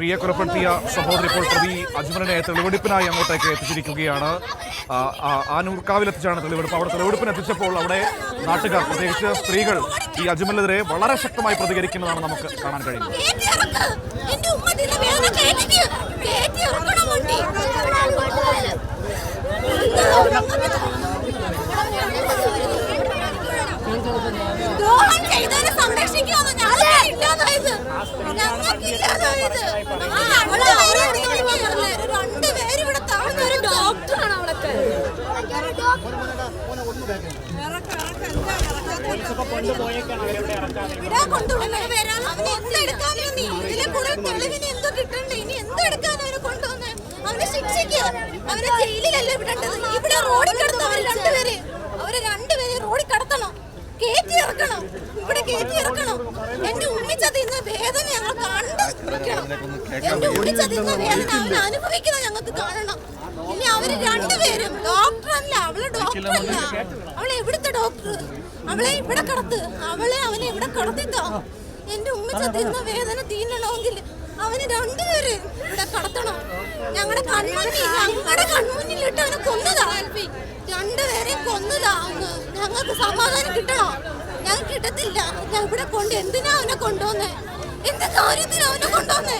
സ്ത്രീയെ കൊലപ്പെടുത്തിയ സഹോദരി ഇപ്പോൾ പ്രതി അജ്മലിനെ തെളിവെടുപ്പിനായി അങ്ങോട്ടേക്ക് എത്തിച്ചിരിക്കുകയാണ്. ആനൂർക്കാവിലെത്തിച്ചാണ് തെളിവെടുപ്പ്. അവിടെ തെളിവെടുപ്പിന് എത്തിച്ചപ്പോൾ അവിടെ നാട്ടുകാർ പ്രത്യേകിച്ച് സ്ത്രീകൾ ഈ അജ്മലിനെതിരെ വളരെ ശക്തമായി പ്രതികരിക്കുന്നതാണ് നമുക്ക് കാണാൻ കഴിയുന്നത്. കേറ്റി ഇറക്ക്. എന്റെ ഉമ്മ ഇതിലെ വേദന കേറ്റിക്ക്. കേറ്റി ഇറക്കണം വണ്ടി. ദ്രോഹം ചെയ്തവരെ സംരക്ഷിക്കുമെന്ന് ഞങ്ങൾക്ക് ഇല്ലാതായത്. ഞങ്ങൾക്ക് ഇല്ലാതായത്. ആ, അവളെ അവരെ വിളിക്കുന്നത് രണ്ടുപേരും ഇവിടെ താഴ്ന്ന ഒരു ഡോക്ടറാണ് അവളൊക്കെ. ഇവിടെ കൊണ്ടുവന്നേ വരാൻ അവനെ എന്തെടുക്കാനോ നീ? ഇതിലെ കൂടുതൽ തെളിവിന് എന്തോ കിട്ടണ്ടേ? ഇനി എന്തെടുക്കാനോ അവനെ കൊണ്ടുവന്നേ? അവനെ ശിക്ഷിക്കുക. അവനെ ജയിലിലല്ലേ വിടേണ്ടത്? ഇവിടെ റോഡിൽ കിടത്ത അവർ രണ്ടുപേര് അവരെ രണ്ടുപേരെ റോഡിൽ കടത്തണം. ഇറക്കണം. ഇവിടെ കേറ്റി ഇറക്കണം. എന്റെ ഉമ്മിച്ചത് ഇന്ന് വേദന ഞങ്ങൾ കണ്ട് നിൽക്കണം എന്റെ ഉണ്ണിച്ച തിന്ന വേദന അവൻ അനുഭവിക്കുന്ന ഞങ്ങൾക്ക് കാണണം. ഇനി അവർ രണ്ടുപേരും ഡോക്ടറല്ല അവൾ ഡോക്ടറല്ല. അവളെ എവിടുത്തെ ഡോക്ടർ അവളെ ഇവിടെ കടത്ത്. അവളെ അവനെ ഇവിടെ കടത്തിട്ടോ എന്റെ ഉമ്മച്ച തിന്ന വേദന തീരണമെങ്കിൽ അവന് രണ്ടുപേര് ഇവിടെ കടത്തണം. ഞങ്ങളുടെ കൺമുന്നിൽ ഞങ്ങളുടെ കൺമുന്നിലിട്ട് അവനെ കൊന്നതാ. ആൽഫി രണ്ടുപേരെ കൊന്നതാ. അന്ന് ഞങ്ങൾക്ക് സമാധാനം കിട്ടണോ. ഞങ്ങൾക്ക് കിട്ടത്തില്ല. ഞാൻ ഇവിടെ കൊണ്ട് എന്തിനാ അവനെ കൊണ്ടുവന്നേ? എന്ത് കാര്യത്തിൽ അവനെ കൊണ്ടുവന്നേ?